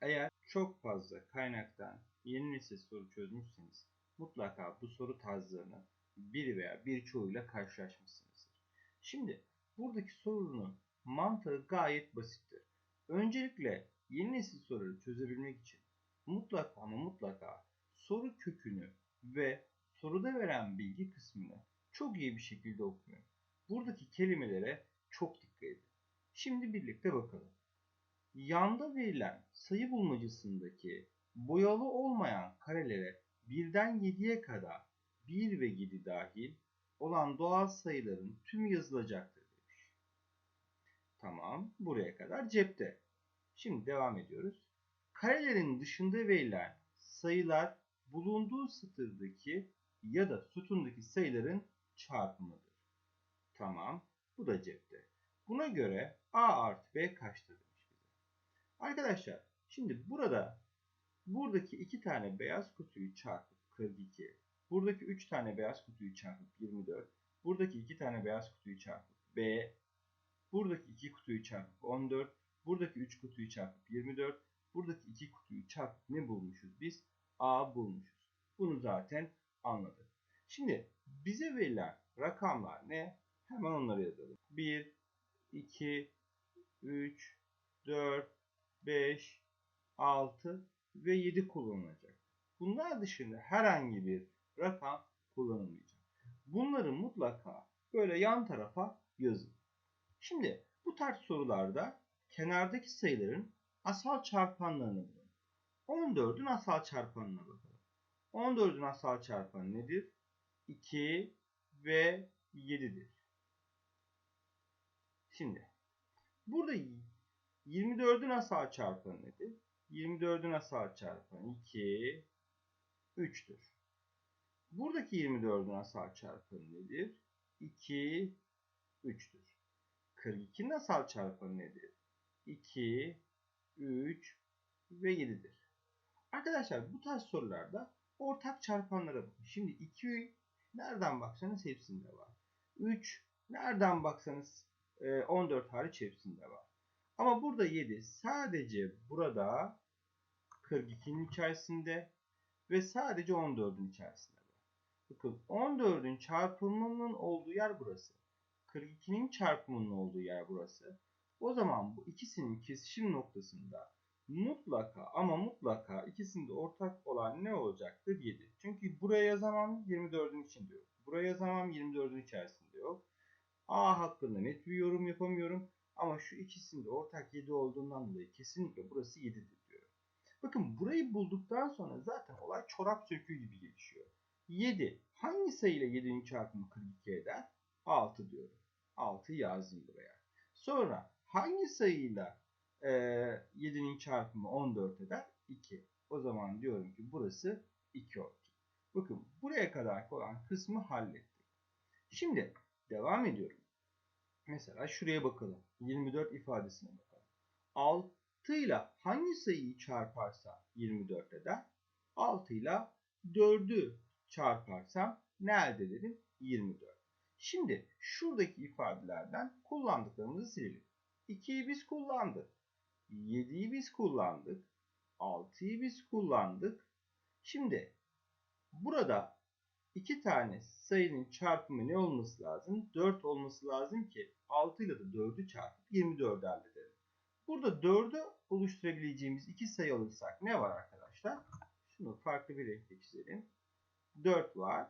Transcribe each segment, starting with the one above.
Eğer çok fazla kaynaktan yeni nesil soru çözmüşseniz mutlaka bu soru tarzlarını bir veya birçoğuyla karşılaşmışsınızdır. Şimdi buradaki sorunun mantığı gayet basittir. Öncelikle yeni nesil soruları çözebilmek için mutlaka ama mutlaka soru kökünü ve soruda veren bilgi kısmını çok iyi bir şekilde okuyun. Buradaki kelimelere çok dikkat edin. Şimdi birlikte bakalım. Yanda verilen sayı bulmacasındaki boyalı olmayan karelere birden 7'ye kadar 1 ve 7 dahil olan doğal sayıların tümü yazılacaktır demiş. Tamam, buraya kadar cepte. Şimdi devam ediyoruz. Karelerin dışında verilen sayılar bulunduğu satırdaki ya da sütundaki sayıların çarpımıdır. Tamam, bu da cepte. Buna göre A artı B kaçtır. Arkadaşlar, şimdi burada buradaki iki tane beyaz kutuyu çarpıp 42, buradaki üç tane beyaz kutuyu çarpıp 24, buradaki iki tane beyaz kutuyu çarpıp B, buradaki iki kutuyu çarpıp 14, buradaki üç kutuyu çarpıp 24, buradaki iki kutuyu çarpıp ne bulmuşuz biz? A bulmuşuz. Bunu zaten anladık. Şimdi bize verilen rakamlar ne? Hemen onları yazalım. 1, 2, 3, 4, 5, 6 ve 7 kullanılacak. Bunlar dışında herhangi bir rakam kullanılmayacak. Bunları mutlaka böyle yan tarafa yazın. Şimdi bu tarz sorularda kenardaki sayıların asal çarpanlarını bulun. 14'ün asal çarpanına bakalım. 14'ün asal çarpanı nedir? 2 ve 7'dir. Şimdi burada 24'ün asal çarpanı nedir? 24'ün asal çarpanı 2, 3'tür. Buradaki 24'ün asal çarpanı nedir? 2, 3'tür. 42'nin asal çarpanı nedir? 2, 3 ve 7'dir. Arkadaşlar bu tarz sorularda ortak çarpanlara bakın. Şimdi 2 nereden baksanız hepsinde var. 3 nereden baksanız 14 hariç hepsinde var. Ama burada 7 sadece burada 42'nin içerisinde ve sadece 14'ün içerisinde. Bakın 14'ün çarpımının olduğu yer burası. 42'nin çarpımının olduğu yer burası. O zaman bu ikisinin kesişim noktasında mutlaka ama mutlaka ikisinde ortak olan ne olacaktır? 7. Çünkü buraya yazamam 24'ün içinde yok. Buraya yazamam 24'ün içerisinde yok. A hakkında net bir yorum yapamıyorum. Ama şu ikisinde ortak 7 olduğundan dolayı kesinlikle burası 7'dir diyorum. Bakın burayı bulduktan sonra zaten olay çorap söküğü gibi gelişiyor. 7. Hangi sayıyla 7'nin çarpımı 42 eder? 6 diyorum. 6 yazdım buraya. Sonra hangi sayıyla e, 7'nin çarpımı 14 eder? 2. O zaman diyorum ki burası 2 olacak. Bakın buraya kadar olan kısmı hallettik. Şimdi devam ediyorum. Mesela şuraya bakalım. 24 ifadesine bakalım. 6 ile hangi sayıyı çarparsa 24 eder? 6 ile 4'ü çarparsam ne elde ederim? 24. Şimdi şuradaki ifadelerden kullandıklarımızı silelim. 2'yi biz kullandık. 7'yi biz kullandık. 6'yı biz kullandık. Şimdi burada iki tane sayının çarpımı ne olması lazım? 4 olması lazım ki 6 ile de 4'ü çarpıp 24 elde edelim. Burada 4'ü oluşturabileceğimiz iki sayı alırsak ne var arkadaşlar? Şunu farklı bir renkle çizelim. 4 var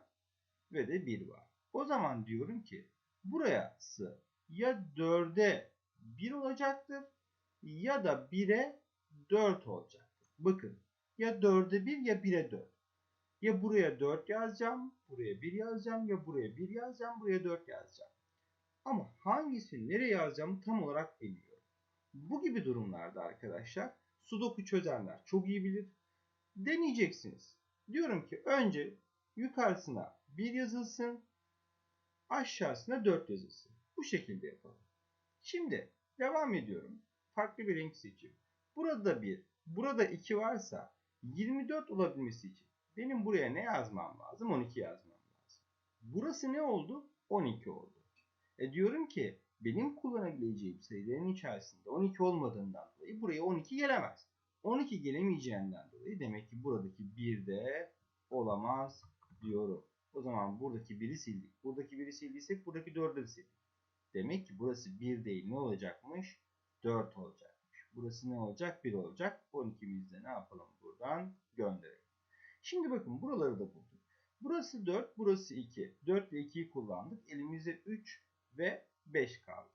ve de 1 var. O zaman diyorum ki burası ya 4'e 1 olacaktır ya da 1'e 4 olacaktır. Bakın ya 4'e 1 ya 1'e 4. Ya buraya 4 yazacağım, buraya 1 yazacağım ya buraya 1 yazacağım, buraya 4 yazacağım. Ama hangisini nereye yazacağımı tam olarak bilmiyorum. Bu gibi durumlarda arkadaşlar sudoku çözenler çok iyi bilir. Deneyeceksiniz. Diyorum ki önce yukarısına 1 yazılsın, aşağısına 4 yazılsın. Bu şekilde yapalım. Şimdi devam ediyorum. Farklı bir renk seçeyim. Burada 1, burada 2 varsa 24 olabilmesi için benim buraya ne yazmam lazım? 12 yazmam lazım. Burası ne oldu? 12 oldu. E diyorum ki benim kullanabileceğim sayıların içerisinde 12 olmadığından dolayı buraya 12 gelemez. 12 gelemeyeceğinden dolayı demek ki buradaki 1 de olamaz diyorum. O zaman buradaki 1'i sildik. Buradaki 1'i sildiysek buradaki 4'ü sildik. Demek ki burası 1 değil ne olacakmış? 4 olacakmış. Burası ne olacak? 1 olacak. 12'mizi de ne yapalım buradan? Gönderelim. Şimdi bakın buraları da bulduk. Burası 4, burası 2. 4 ile 2'yi kullandık. Elimizde 3 ve 5 kaldı.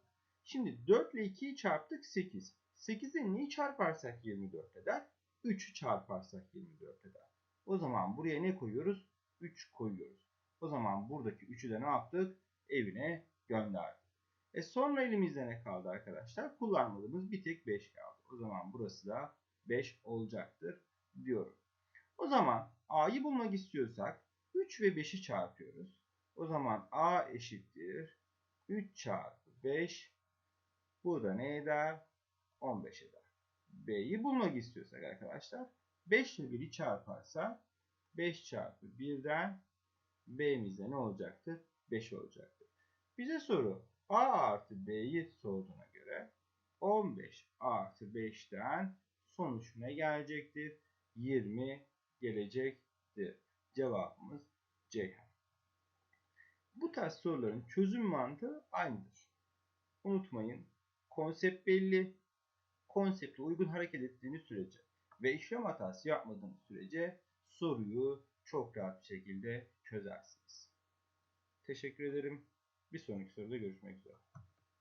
Şimdi 4 ile 2'yi çarptık 8. 8'e neyi çarparsak 24 eder? 3'ü çarparsak 24 eder. O zaman buraya ne koyuyoruz? 3 koyuyoruz. O zaman buradaki 3'ü de ne yaptık? Evine gönderdik. E sonra elimizde ne kaldı arkadaşlar? Kullanmadığımız bir tek 5 kaldı. O zaman burası da 5 olacaktır diyorum. O zaman A'yı bulmak istiyorsak 3 ve 5'i çarpıyoruz. O zaman A eşittir 3 çarpı 5. Bu da ne eder? 15 eder. B'yi bulmak istiyorsak arkadaşlar 5 ile 1'i çarparsa 5 çarpı 1'den B'mizde ne olacaktır? 5 olacaktır. Bize soru A artı B'yi sorduğuna göre 15 artı 5'ten sonuç ne gelecektir? 20 gelecektir. Cevabımız Ceyhan. Bu tarz soruların çözüm mantığı aynıdır. Unutmayın konsept belli. Konsepte uygun hareket ettiğiniz sürece ve işlem hatası yapmadığınız sürece soruyu çok rahat bir şekilde çözersiniz. Teşekkür ederim. Bir sonraki soruda görüşmek üzere.